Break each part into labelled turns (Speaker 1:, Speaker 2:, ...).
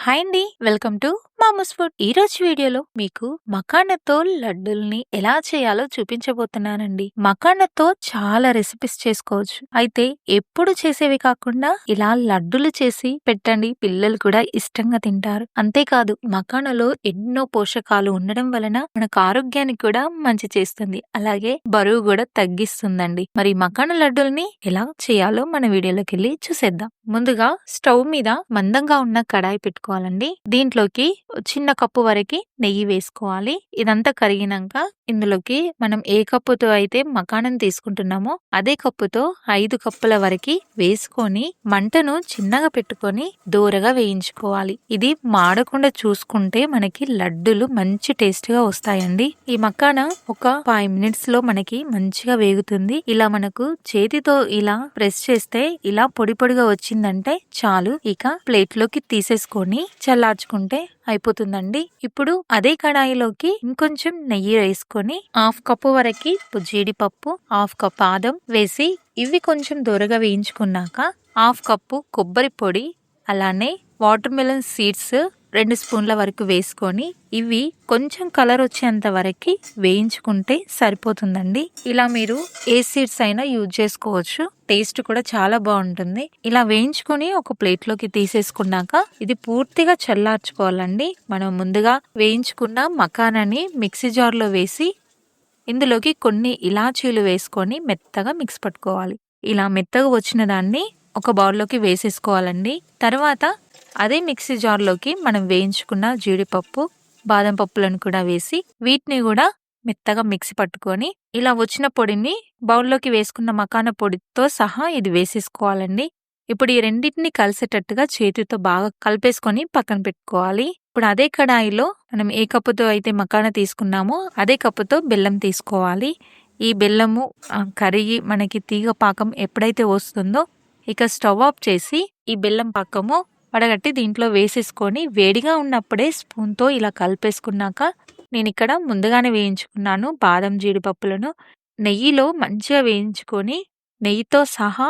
Speaker 1: Hi అండి welcome to Mamu's food ఈ రోజు వీడియోలో మీకు మకానతో లడ్డూల్ని ఎలా చేయాలో చూపించబోతున్నానండి. మకానతో చాలా రెసిపీస్ చేసుకోవచ్చు. అయితే ఎప్పుడు చేసేవి కాకుండా ఇలా లడ్డులు చేసి పెట్టండి. పిల్లలు కూడా ఇష్టంగా తింటారు. అంతేకాదు మకానలో ఎన్నో పోషకాలు ఉండడం వలన మనకు ఆరోగ్యానికి కూడా మంచి చేస్తుంది. అలాగే బరువు కూడా తగ్గిస్తుందండి. మరి మకాన లడ్డూల్ని ఎలా చేయాలో మన వీడియోలోకి వెళ్ళి చూసేద్దాం. ముందుగా స్టవ్ మీద మందంగా ఉన్న కడాయి పెట్టుకోవాలండి. దీంట్లోకి చిన్న కప్పు వరకు నెయ్యి వేసుకోవాలి. ఇదంతా కరిగినాక ఇందులోకి మనం ఏ కప్పుతో అయితే మకానం తీసుకుంటున్నామో అదే కప్పుతో ఐదు కప్పుల వరకు వేసుకొని మంటను చిన్నగా పెట్టుకొని దూరగా వేయించుకోవాలి. ఇది మాడకుండా చూసుకుంటే మనకి లడ్డులు మంచి టేస్ట్గా వస్తాయండి. ఈ మకాన ఒక ఫైవ్ మినిట్స్లో మనకి మంచిగా వేగుతుంది. ఇలా మనకు చేతితో ఇలా ప్రెస్ చేస్తే ఇలా పొడి పొడిగా వచ్చిందంటే చాలు. ఇక ప్లేట్లోకి తీసేసుకొని చల్లార్చుకుంటే అయిపోతుందండి. ఇప్పుడు అదే కడాయిలోకి ఇంకొంచెం నెయ్యి వేసుకొని హాఫ్ కప్పు వరకు జీడిపప్పు హాఫ్ కప్ బాదం వేసి ఇవి కొంచెం దూరగా వేయించుకున్నాక హాఫ్ కప్పు కొబ్బరి పొడి అలానే వాటర్ మెలన్ సీడ్స్ రెండు స్పూన్ల వరకు వేసుకొని ఇవి కొంచెం కలర్ వచ్చేంత వరకు వేయించుకుంటే సరిపోతుందండి. ఇలా మీరు ఏ సీడ్స్ అయినా యూజ్ చేసుకోవచ్చు. టేస్ట్ కూడా చాలా బాగుంటుంది. ఇలా వేయించుకొని ఒక ప్లేట్లోకి తీసేసుకున్నాక ఇది పూర్తిగా చల్లార్చుకోవాలండి. మనం ముందుగా వేయించుకున్న మకానాన్ని మిక్సీ జార్లో వేసి ఇందులోకి కొన్ని ఇలాచీలు వేసుకొని మెత్తగా మిక్స్ పట్టుకోవాలి. ఇలా మెత్తగా వచ్చిన దాన్ని ఒక బౌల్లోకి వేసేసుకోవాలండి. తర్వాత అదే మిక్సీ జార్లోకి మనం వేయించుకున్న జీడిపప్పు బాదం పప్పులను కూడా వేసి వీటిని కూడా మెత్తగా మిక్సీ పట్టుకొని ఇలా వచ్చిన పొడిని బౌల్లోకి వేసుకున్న మకాన పొడితో సహా ఇది వేసేసుకోవాలండి. ఇప్పుడు ఈ రెండింటిని కలిసేటట్టుగా చేతితో బాగా కలిపేసుకొని పక్కన పెట్టుకోవాలి. ఇప్పుడు అదే కడాయిలో మనం ఏ కప్పుతో అయితే మకాన తీసుకున్నామో అదే కప్పుతో బెల్లం తీసుకోవాలి. ఈ బెల్లము కరిగి మనకి తీగ పాకం ఎప్పుడైతే వస్తుందో ఇక స్టవ్ ఆఫ్ చేసి ఈ బెల్లం పాకము వడగట్టి దీంట్లో వేసేసుకొని వేడిగా ఉన్నప్పుడే స్పూన్తో ఇలా కలిపేసుకున్నాక నేను ఇక్కడ ముందుగానే వేయించుకున్నాను బాదం జీడిపప్పులను. నెయ్యిలో మంచిగా వేయించుకొని నెయ్యితో సహా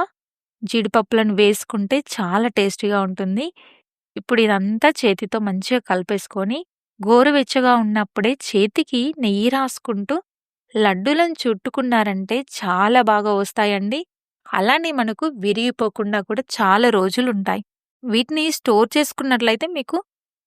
Speaker 1: జీడిపప్పులను వేసుకుంటే చాలా టేస్టీగా ఉంటుంది. ఇప్పుడు ఇదంతా చేతితో మంచిగా కలిపేసుకొని గోరువెచ్చగా ఉన్నప్పుడే చేతికి నెయ్యి రాసుకుంటూ లడ్డూలను చుట్టుకున్నారంటే చాలా బాగా వస్తాయండి. అలానే మనకు విరిగిపోకుండా కూడా చాలా రోజులు ఉంటాయి వీటిని స్టోర్ చేసుకున్నట్లయితే మీకు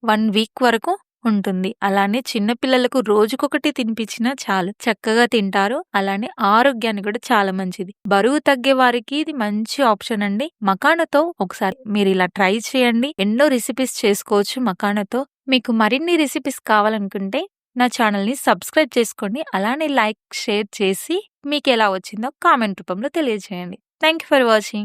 Speaker 1: వన్ వీక్ వరకు ఉంటుంది. అలానే చిన్నపిల్లలకు రోజుకొకటి తినిపించినా చాలు. చక్కగా తింటారు. అలానే ఆరోగ్యానికి కూడా చాలా మంచిది. బరువు తగ్గే వారికి ఇది మంచి ఆప్షన్ అండి. మకానతో ఒకసారి మీరు ఇలా ట్రై చేయండి. ఎన్నో రెసిపీస్ చేసుకోవచ్చు మకానతో. మీకు మరిన్ని రెసిపీస్ కావాలనుకుంటే నా ఛానల్ని సబ్స్క్రైబ్ చేసుకోండి. అలానే లైక్ షేర్ చేసి మీకు ఎలా వచ్చిందో కామెంట్ రూపంలో తెలియజేయండి. Thank you for watching.